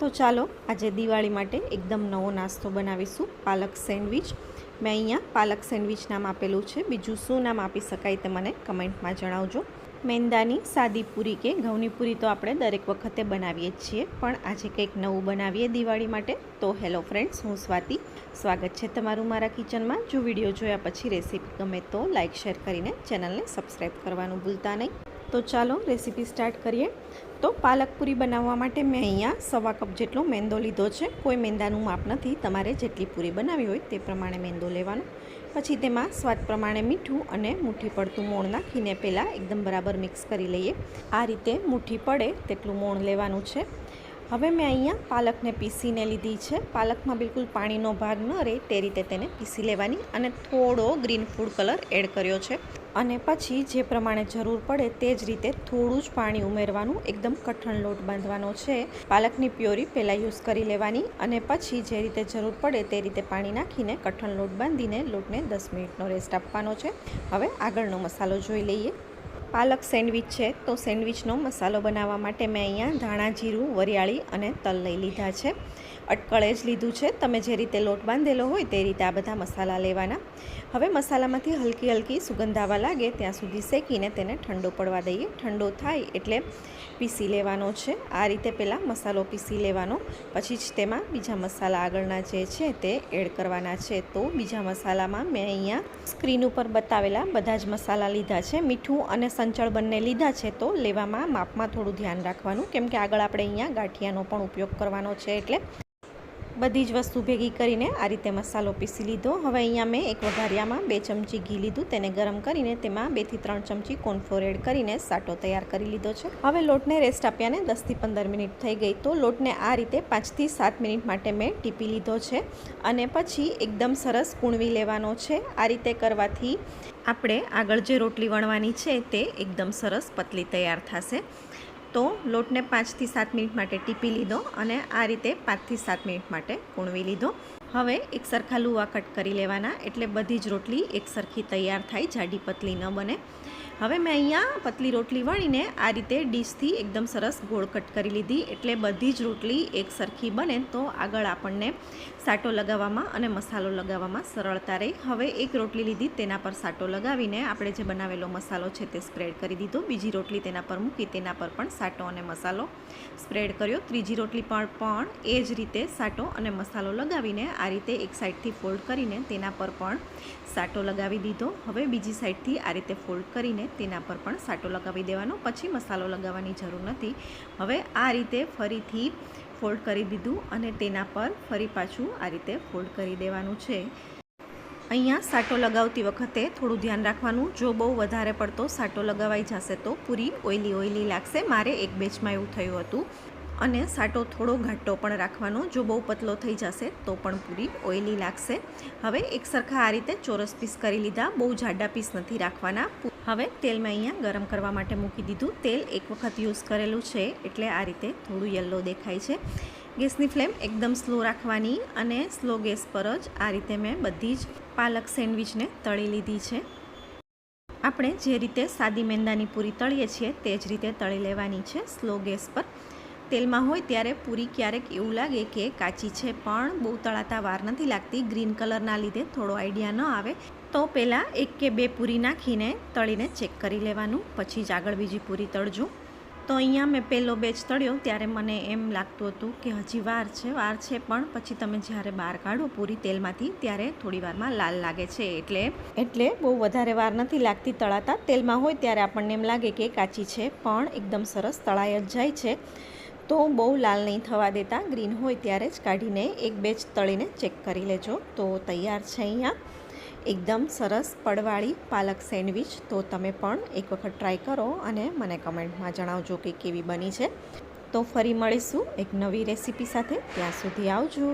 તો ચાલો આજે દિવાળી માટે એકદમ નવો નાસ્તો બનાવીશું. પાલક સેન્ડવિચ. મેં અહીંયા પાલક સેન્ડવિચ નામ આપેલું છે. બીજું શું નામ આપી શકાય તે મને કમેન્ટમાં જણાવજો. મેંદાની સાદી પૂરી કે ઘઉંની પૂરી તો આપણે દરેક વખતે બનાવીએ જ છીએ. પણ આજે કંઈક નવું બનાવીએ દિવાળી માટે. તો હેલો ફ્રેન્ડ્સ, હું સ્વાતિ. સ્વાગત છે તમારું મારા કિચનમાં. જો વીડિયો જોયા પછી રેસીપી ગમે તો લાઇક શેર કરીને ચેનલને સબસ્ક્રાઈબ કરવાનું ભૂલતા નહીં. તો ચાલો રેસીપી સ્ટાર્ટ કરીએ. તો પાલક પૂરી બનાવવા માટે મેં અહીંયા સવા કપ જેટલો મેંદો લીધો છે. કોઈ મેંદાનું માપ નથી. તમારે જેટલી પૂરી બનાવી હોય તે પ્રમાણે મેંદો લેવાનો. પછી તેમાં સ્વાદ પ્રમાણે મીઠું અને મુઠ્ઠી પડતું મોણ નાખીને પહેલાં એકદમ બરાબર મિક્સ કરી લઈએ. આ રીતે મુઠ્ઠી પડે તેટલું મોણ લેવાનું છે. હવે મેં અહીંયા પાલકને પીસીને લીધી છે. પાલકમાં બિલકુલ પાણીનો ભાગ ન રહે તે રીતે તેને પીસી લેવાની અને થોડો ગ્રીન ફૂડ કલર એડ કર્યો છે. અને પછી જે પ્રમાણે જરૂર પડે તે જ રીતે થોડું જ પાણી ઉમેરવાનું, એકદમ કઠણ લોટ બાંધવાનો છે. પાલકની પ્યોરી પહેલાં યુઝ કરી લેવાની અને પછી જે રીતે જરૂર પડે તે રીતે પાણી નાખીને કઠણ લોટ બાંધીને લોટને દસ મિનિટનો રેસ્ટ આપવાનો છે. હવે આગળનો મસાલો જોઈ લઈએ. પાલક સેન્ડવિચ છે, તો સેન્ડવિચનો મસાલો બનાવવા માટે મેં અહીંયા ધાણા, જીરું, વરિયાળી અને તલ લઈ લીધા છે. અટકળે જ લીધું છે. તમે જે રીતે લોટ બાંધેલો હોય તે રીતે આ બધા મસાલા લેવાના. હવે મસાલામાંથી હલકી હલકી સુગંધ આવવા લાગે ત્યાં સુધી શેકીને તેને ઠંડો પડવા દઈએ. ઠંડો થાય એટલે પીસી લેવાનો છે. આ રીતે પહેલાં મસાલો પીસી લેવાનો. પછી જ તેમાં બીજા મસાલા આગળના જે છે તે એડ કરવાના છે. તો બીજા મસાલામાં મેં અહીંયા સ્ક્રીન ઉપર બતાવેલા બધા જ મસાલા લીધા છે. મીઠું અને સંચળ બંને લીધા છે તો લેવામાં માપમાં થોડું ધ્યાન રાખવાનું. કેમ કે આગળ આપણે અહીંયા ગાંઠિયાનો પણ ઉપયોગ કરવાનો છે એટલે બધી જ વસ્તુ ભેગી કરીને આ રીતે મસાલો પીસી લીધો. હવે અહીંયા મેં એક વઘારિયામાં બે ચમચી ઘી લીધું. તેને ગરમ કરીને તેમાં બેથી ત્રણ ચમચી કોર્નફ્લોર એડ કરીને સાટો તૈયાર કરી લીધો છે. હવે લોટને રેસ્ટ આપ્યાને દસથી પંદર મિનિટ થઈ ગઈ તો લોટને આ રીતે પાંચથી સાત મિનિટ માટે મેં ટીપી લીધો છે અને પછી એકદમ સરસ કૂણવી લેવાનો છે. આ રીતે કરવાથી આપણે આગળ જે રોટલી વણવાની છે તે એકદમ સરસ પતલી તૈયાર થશે. તો લોટને પાંચથી સાત મિનિટ માટે ટીપી લીધો અને આ રીતે પાંચથી સાત મિનિટ માટે કૂણવી લીધો. હવે એક સરખા લુવા કટ કરી લેવાના, એટલે બધી જ રોટલી એક સરખી તૈયાર થાય, જાડી પતલી ન બને. હવે મેં અહીંયા પતલી રોટલી વણીને આ રીતે ડીશથી એકદમ સરસ ગોળ કટ કરી લીધી, એટલે બધી જ રોટલી એક સરખી બને તો આગળ આપણને સાટો લગાવવામાં અને મસાલો લગાવવામાં સરળતા રહે. હવે એક રોટલી લીધી, તેના પર સાટો લગાવીને આપણે જે બનાવેલો મસાલો છે તે સ્પ્રેડ કરી દીધો. બીજી રોટલી તેના પર મૂકી, તેના પર પણ સાટો અને મસાલો સ્પ્રેડ કર્યો. ત્રીજી રોટલી પર પણ એ જ રીતે સાટો અને મસાલો લગાવીને આ રીતે એક સાઈડથી ફોલ્ડ કરીને તેના પર પણ સાટો લગાવી દીધો. હવે બીજી સાઈડથી આ રીતે ફોલ્ડ કરીને તેના પર પણ સાટો લગાવી દેવાનો. પછી મસાલો લગાવવાની જરૂર નથી. હવે આ રીતે ફરીથી ફોલ્ડ કરી દીધું અને તેના પર ફરી પાછું આ રીતે ફોલ્ડ કરી દેવાનું છે. અહીંયા સાટો લગાવતી વખતે થોડું ધ્યાન રાખવાનું. જો બહુ વધારે પડતો સાટો લગાવાઈ જશે તો પૂરી ઓઇલી ઓઇલી લાગશે. મારે એક બેચમાં એવું થયું હતું. અને સાટો થોડો ઘાટો પણ રાખવાનો. જો બહુ પતલો થઈ જશે તો પણ પૂરી ઓઇલી લાગશે. હવે એક સરખા આ રીતે ચોરસ પીસ કરી લીધા. બહુ જાડા પીસ નથી રાખવાના. હવે તેલ મેં અહીંયા ગરમ કરવા માટે મૂકી દીધું. તેલ એક વખત યુઝ કરેલું છે એટલે આ રીતે થોડું યલો દેખાય છે. ગેસની ફ્લેમ એકદમ સ્લો રાખવાની અને સ્લો ગેસ પર જ આ રીતે મેં બધી જ પાલક સેન્ડવિચને તળી લીધી છે. આપણે જે રીતે સાદી મેંદાની પૂરી તળીએ છીએ તે જ રીતે તળી લેવાની છે સ્લો ગેસ પર. તેલમાં હોય ત્યારે પૂરી ક્યારેક એવું લાગે કે કાચી છે, પણ બહુ તળાતા વાર નથી લાગતી. ગ્રીન કલરના લીધે થોડો આઈડિયા ન આવે. તો પહેલાં એક કે બે પૂરી નાખીને તળીને ચેક કરી લેવાનું. પછી જ આગળ બીજી પૂરી તળજો. તો અહીંયા મેં પહેલો બેચ તળ્યો ત્યારે મને એમ લાગતું હતું કે હજી વાર છે વાર છે, પણ પછી તમે જ્યારે બહાર કાઢો પૂરી તેલમાંથી ત્યારે થોડી વારમાં લાલ લાગે છે. એટલે એટલે બહુ વધારે વાર નથી લાગતી તળાતા. તેલમાં હોય ત્યારે આપણને એમ લાગે કે કાચી છે, પણ એકદમ સરસ તળાઈ જ જાય છે. તો બહુ લાલ નહીં થવા દેતા, ગ્રીન હોય ત્યારે જ કાઢીને એક બેચ તળીને ચેક કરી લેજો. તો તૈયાર છે અહીંયા. એકદમ સરસ પડવાળી પાલક સેન્ડવિચ. તો તમે પણ એક વખત ટ્રાય કરો અને મને કમેન્ટમાં જણાવજો કે કેવી બની છે. તો ફરી મળીશું એક નવી રેસીપી સાથે. ત્યાં સુધી આવજો.